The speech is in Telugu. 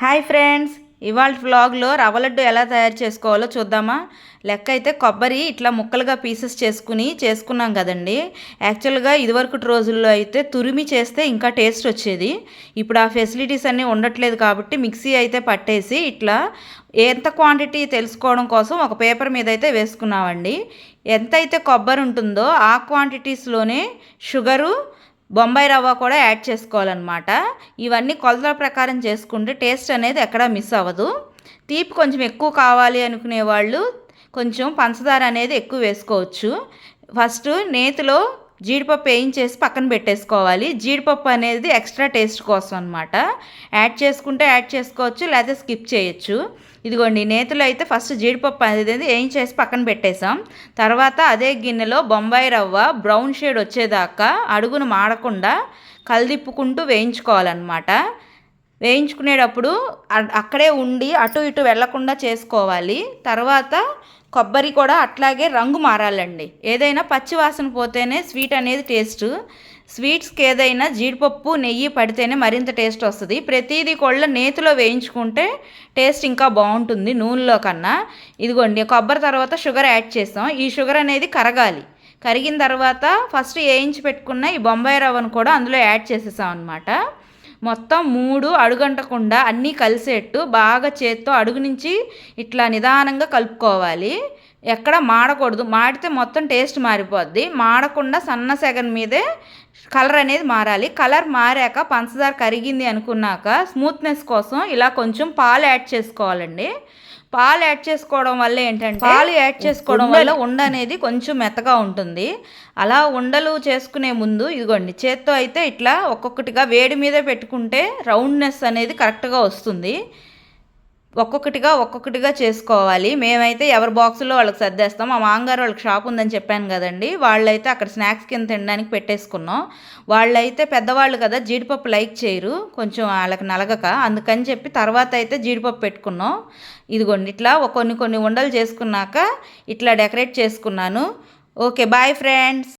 హాయ్ ఫ్రెండ్స్ ఇవాళ వ్లాగ్లో రవ్వ లడ్డు ఎలా తయారు చేసుకోవాలో చూద్దామా? లెక్క అయితే కొబ్బరి ఇట్లా ముక్కలుగా పీసెస్ చేసుకుని చేసుకున్నాం కదండి. యాక్చువల్గా ఇదివరకు రోజుల్లో అయితే తురిమి చేస్తే ఇంకా టేస్ట్ వచ్చేది. ఇప్పుడు ఆ ఫెసిలిటీస్ అన్నీ ఉండట్లేదు కాబట్టి మిక్సీ అయితే పట్టేసి ఇట్లా ఎంత క్వాంటిటీ తెలుసుకోవడం కోసం ఒక పేపర్ మీద అయితే వేసుకున్నామండి. ఎంత అయితే కొబ్బరి ఉంటుందో ఆ క్వాంటిటీస్లోనే షుగరు బొంబాయి రవ్వ కూడా యాడ్ చేసుకోవాలన్నమాట. ఇవన్నీ కొలతల ప్రకారం చేసుకుంటే టేస్ట్ అనేది ఎక్కడా మిస్ అవ్వదు. తీపి కొంచెం ఎక్కువ కావాలి అనుకునే వాళ్ళు కొంచెం పంచదార అనేది ఎక్కువ వేసుకోవచ్చు. ఫస్ట్ నేతిలో జీడిపప్పు వేయించేసి పక్కన పెట్టేసుకోవాలి. జీడిపప్పు అనేది ఎక్స్ట్రా టేస్ట్ కోసం అనమాట యాడ్ చేసుకుంటే యాడ్ చేసుకోవచ్చు లేకపోతే స్కిప్ చేయొచ్చు. ఇదిగోండి నేతిలో అయితే ఫస్ట్ జీడిపప్పు అనేది ఏం చేసి పక్కన పెట్టేసాం తర్వాత అదే గిన్నెలో బొంబాయి రవ్వ బ్రౌన్ షేడ్ వచ్చేదాకా అడుగును మాడకుండా కలిదిప్పుకుంటూ వేయించుకోవాలన్నమాట. వేయించుకునేటప్పుడు అక్కడే ఉండి అటు ఇటు వెళ్ళకుండా చేసుకోవాలి. తర్వాత కొబ్బరి కూడా అట్లాగే రంగు మారాలండి. ఏదైనా పచ్చి వాసన పోతేనే స్వీట్ అనేది టేస్ట్. స్వీట్స్కి ఏదైనా జీడిపప్పు నెయ్యి పడితేనే మరింత టేస్ట్ వస్తుంది. ప్రతిదీ కూడా నేతిలో వేయించుకుంటే టేస్ట్ ఇంకా బాగుంటుంది నూనెలో కన్నా. ఇదిగోండి కొబ్బరి తర్వాత షుగర్ యాడ్ చేస్తాం. ఈ షుగర్ అనేది కరగాలి. కరిగిన తర్వాత ఫస్ట్ వేయించి పెట్టుకున్న ఈ బొంబాయి రవ్వను కూడా అందులో యాడ్ చేసేసాం అనమాట మొత్తం మూడు అడుగంటకుండా అన్నీ కలిసేట్టు బాగా చేత్తో అడుగు నుంచి ఇట్లా నిదానంగా కలుపుకోవాలి. ఎక్కడ మాడకూడదు. మాడితే మొత్తం టేస్ట్ మారిపోద్ది. మాడకుండా సన్న సెగన్ మీదే కలర్ అనేది మారాలి. కలర్ మారాక పంచదార కరిగింది అనుకున్నాక స్మూత్నెస్ కోసం ఇలా కొంచెం పాలు యాడ్ చేసుకోవాలండి. పాలు యాడ్ చేసుకోవడం వల్ల ఏంటంటే పాలు యాడ్ చేసుకోవడం వల్ల ఉండ అనేది కొంచెం మెత్తగా ఉంటుంది. అలా ఉండలు చేసుకునే ముందు ఇదిగోండి చేత్తో అయితే ఇట్లా ఒక్కొక్కటిగా వేడి మీదే పెట్టుకుంటే రౌండ్నెస్ అనేది కరెక్ట్గా వస్తుంది. ఒక్కొక్కటిగా ఒక్కొక్కటిగా చేసుకోవాలి. మేమైతే ఎవరి బాక్సులో వాళ్ళకి సర్దేస్తాం. మా మామగారు వాళ్ళకి షాప్ ఉందని చెప్పాను కదండి. వాళ్ళైతే అక్కడ స్నాక్స్ కింద తినడానికి పెట్టేసుకున్నాం. వాళ్ళైతే పెద్దవాళ్ళు కదా జీడిపప్పు లైక్ చేయరు. కొంచెం వాళ్ళకి నలగక. అందుకని చెప్పి తర్వాత అయితే జీడిపప్పు పెట్టుకున్నాం. ఇదిగోండి ఇట్లా కొన్ని కొన్ని ఉండలు చేసుకున్నాక ఇట్లా డెకరేట్ చేసుకున్నాను. Okay bye friends.